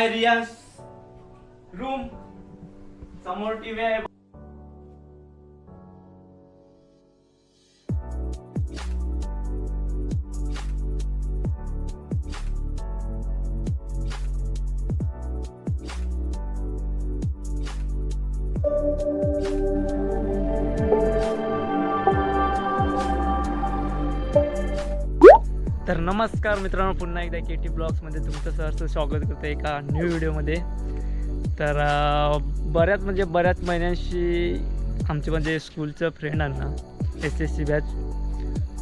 आहे रियाज रूम समोर टीव्ही आहे तर नमस्कार मित्रांनो पुन्हा एकदा के टी ब्लॉग्समध्ये तुमचं सहर्ष स्वागत करतो एका न्यू व्हिडिओमध्ये तर बऱ्याच म्हणजे बऱ्याच महिन्यांशी आमचे म्हणजे स्कूलचं फ्रेंड आहे ना एस एस सी बॅच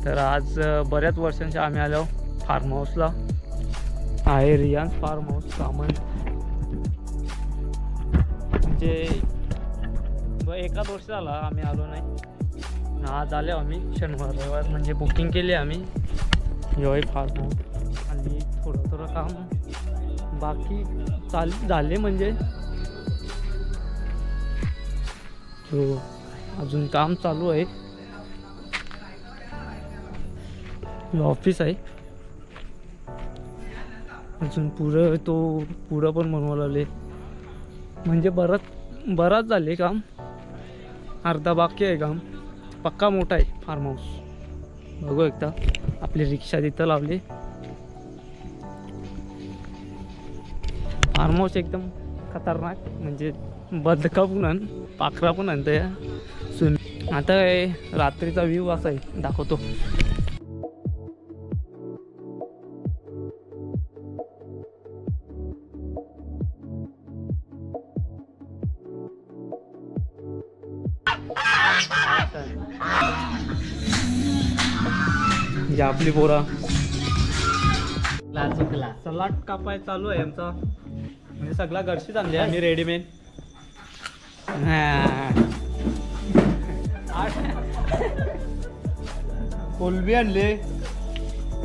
तर आज बऱ्याच वर्षांशी आम्ही आलो फार्म हाऊसला आहे रियान्स फार्म हाऊस सामान म्हणजे एकाच वर्ष झाला आम्ही आलो नाही. आज आले आम्ही शनिवार रविवार म्हणजे बुकिंग केली आम्ही. योय फार्म आणि थोडं थोडं काम बाकी चाल झाले म्हणजे. हो अजून काम चालू आहे. ऑफिस आहे. अजून पुढं तो पुढं पण बनवायला लागले म्हणजे बराच बराच झाले काम. अर्धा बाकी आहे काम. पक्का मोठा आहे फार्म हाऊस बघू एकदा. आपली रिक्षा तिथं लावली. फार्म एकदम खतरनाक म्हणजे बदका पण आण पाखरा पण आणतं या सुन आता रात्रीचा व्ह्यू असा आहे दाखवतो. म्हणजे आपली पोरा. सलाड कापाय चालू आहे आमचा. म्हणजे सगळा घरशीच आणले आम्ही रेडीमेड कोलबी आणले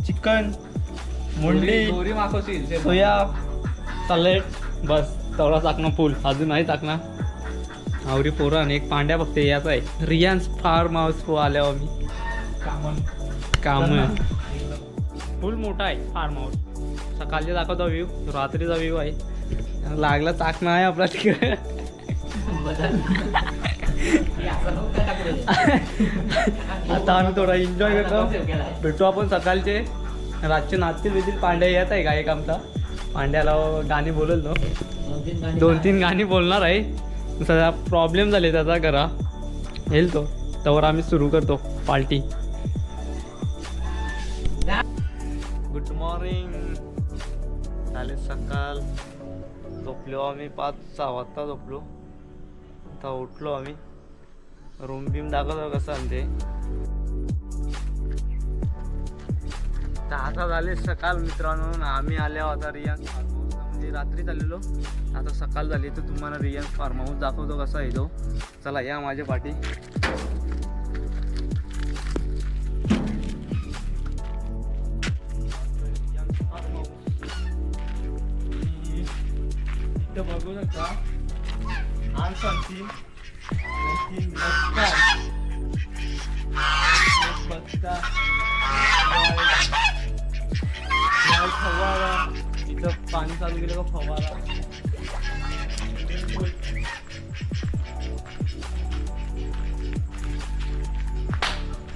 चिकन मुंडी दोरी मागवशील सोया सॅलेड बस. तेवढा टाकणं फुल. अजून नाही टाकणार आवरी पोरं आणि एक पांड्या बघते याचा आहे. रियान्स फार्म हाऊस आल्यावर आम्ही. काम फुल मोठा आहे फार्म हाऊस सकाळचे दाखवतो व्ह्यू रात्रीचा व्ह्यू आहे. लागला चाकणं आहे आपला तिकडे. आता आम्ही थोडा एन्जॉय करतो. भेटू आपण सकाळचे. रातचे नाचतील बितील पांड्या येत आहे का एक आमचा. पांड्याला गाणी बोलल तो. दोन तीन गाणी बोलणार आहे. सध्या प्रॉब्लेम झाले त्याचा घरा येईल तो. त्यावर आम्ही सुरू करतो. पार्टी मॉर्निंग झाले सकाळ. झोपलो आम्ही पाच सहा वाजता झोपलो. आता उठलो आम्ही. रूम बिम दाखवतो कसं आणते आता झाले सकाळ मित्रांनो. आम्ही आल्या आता रियान फार्म हाऊसला म्हणजे रात्री चाललेलो. आता सकाळ झाली तर तुम्हाला रियान फार्म हाऊस दाखवतो कसा आहे तो. चला या माझ्या पाठी. बघू शकता आठ तीन तीन बसता बसता लाल फवारा. इथं पाणी चालू केलं का फवारा.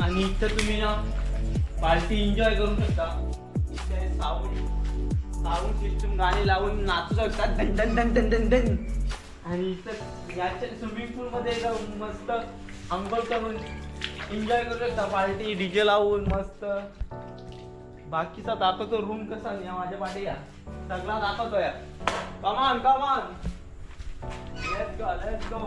आणि इथं तुम्ही ना पार्टी एन्जॉय करू शकता. इथे साऊंड साऊंड सिस्टम गाणी लावून नाचू शकतात. दन दन दन दन दन दन आणि इथं याच्या स्विमिंग पूल मध्ये मस्त अंघोळ करून एन्जॉय करू शकता. पार्टी डीजे लावून मस्त. बाकीचा दाखवतो रूम कसा या माझ्या पाठी या. सगळा दाखवतो या कमान come on let's go let's go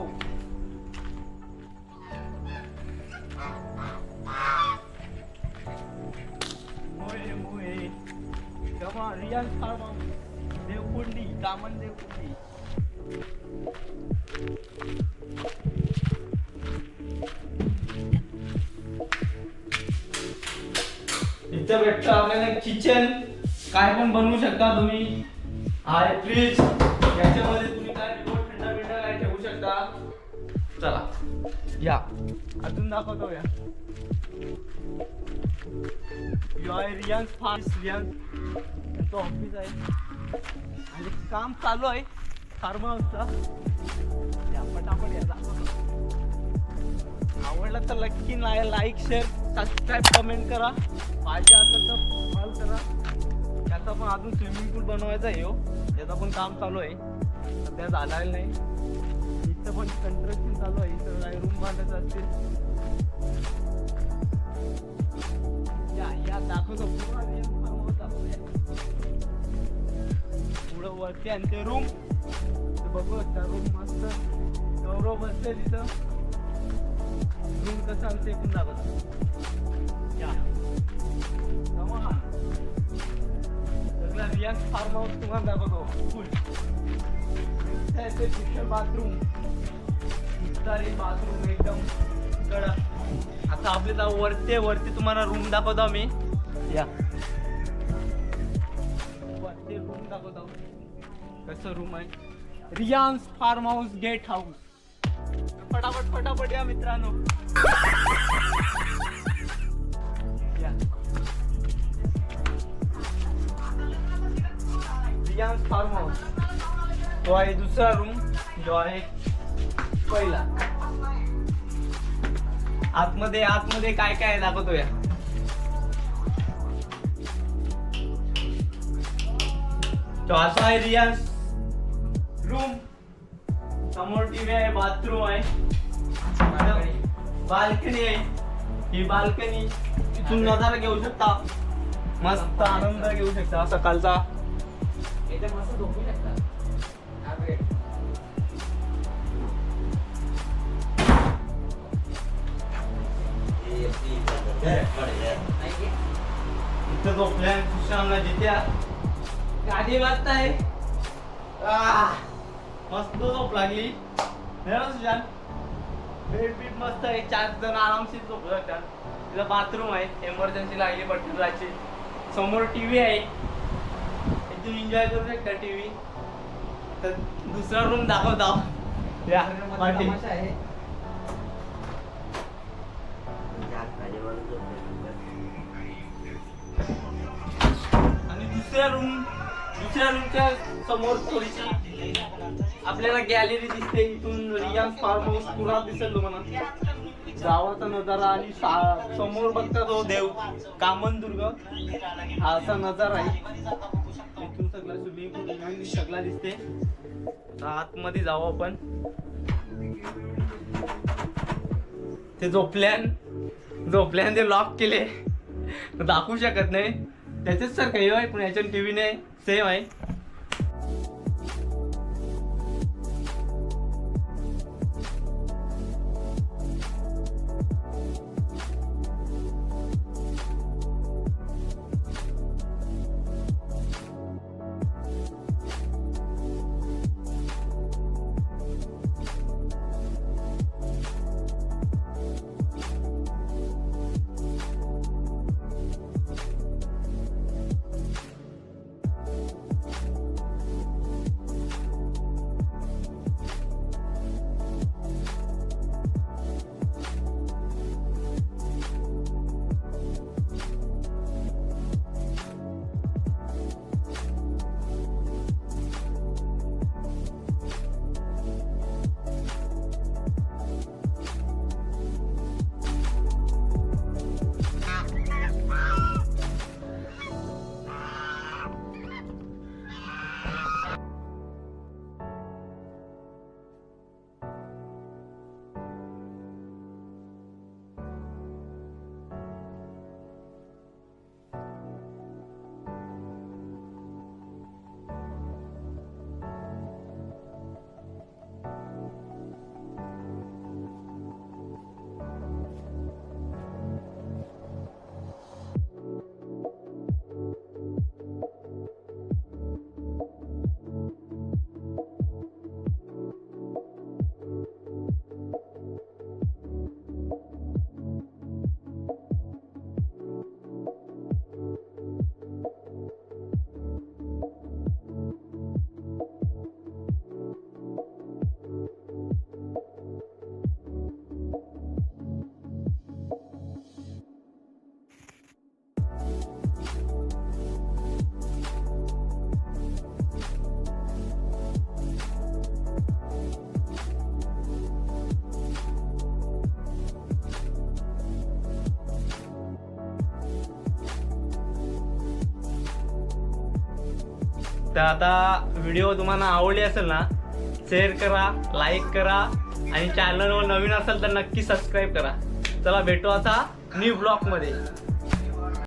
रियाज फार्मा देवकुंडी दामन देवकुंडी. इथं भेटतं आपल्याला किचन काय पण बनवू शकता तुम्ही. आहे फ्रीज याच्यामध्ये तुम्ही काय थंड बिंड काय ठेवू शकता? चला. या. अजून दाखवतो या. यू आर रियान्स फास्ट रियान्स यांचं ऑफिस आहे. आणि काम चालू आहे. फार्म हाऊसचा या पटापट याचा आवडलं तर नक्की लाईक शेअर सबस्क्राईब कमेंट करा. पाहिजे असेल तर कॉल करा. त्याचा पण अजून स्विमिंग पूल बनवायचा आहे हो. त्याचं पण काम चालू आहे. सध्या झालेलं नाही. इथं पण कन्स्ट्रक्शन चालू आहे. इथं काही रूम बांधायचं असतील? दाखवतो पूर्ण पुढं वरती आणि ते रूम बघू त्या रूम मस्त. गौरव बसते तिथं. रूम कसं आमचं एकूण दाखवतो. या. Come फार्म हाऊस तुम्हाला दाखवतो. फुल किचन बाथरूम सारी बाथरूम एकदम कडक. आता आपले तर वरती वरती तुम्हाला रूम दाखवतो आम्ही. या. वरती रूम दाखवतो कसं रूम आहे? रियान्स फार्म हाऊस गेट हाऊस. फटाफट फटाफट या मित्रांनो. या. रियान्स फार्म हाऊस तो आहे दुसरा रूम जो आहे पहिला. आतमध्ये आतमध्ये काय काय दाखवतो या तो असा आहे रियान्स रूम समोर टीव्ही आहे बाथरूम आहे. बाल्कनी. आहे. ही बाल्कनी इथून नजारा घेऊ शकता. मस्त आनंद घेऊ शकता. सकाळचा? इथं झोपल्या कृष्णाला गाडी वाजताय? आह, मस्त झोप लागली. हे ना सुशांत. बेड बीड मस्त आहे. चार जण आरामशीर झोपू शकतात. तिथं बाथरूम आहे. एमर्जन्सी लागली जायची समोर टीव्ही आहे. इथून एन्जॉय करू शकता टीव्ही तर दुसरा रूम दाखवता. या मध्ये पाटील आणि दुसऱ्या रूम दुसऱ्या समोर थोडीशी आपल्याला गॅलरी दिसते इथून रियाज फार्म हाऊस पुरा दिसेल तुम्हाला. गावाचा नजारा आणि समोर बघता तो देव कामनदुर्ग. हा असा नजारा आहे. इथून सगळा स्विमिंग पूल सगळा दिसते. आतमध्ये जाऊ आपण. ते झोपल्यान झोपल्यान ते लॉक केले. दाखवू शकत नाही. त्याच्याच सर काही पण पण टी व्ही नाही. सेम आहे तर आता व्हिडिओ तुम्हाला आवडली असेल ना शेअर करा लाईक करा आणि चॅनलवर नवीन असेल तर नक्की सबस्क्राईब करा. चला भेटू आता न्यू ब्लॉगमध्ये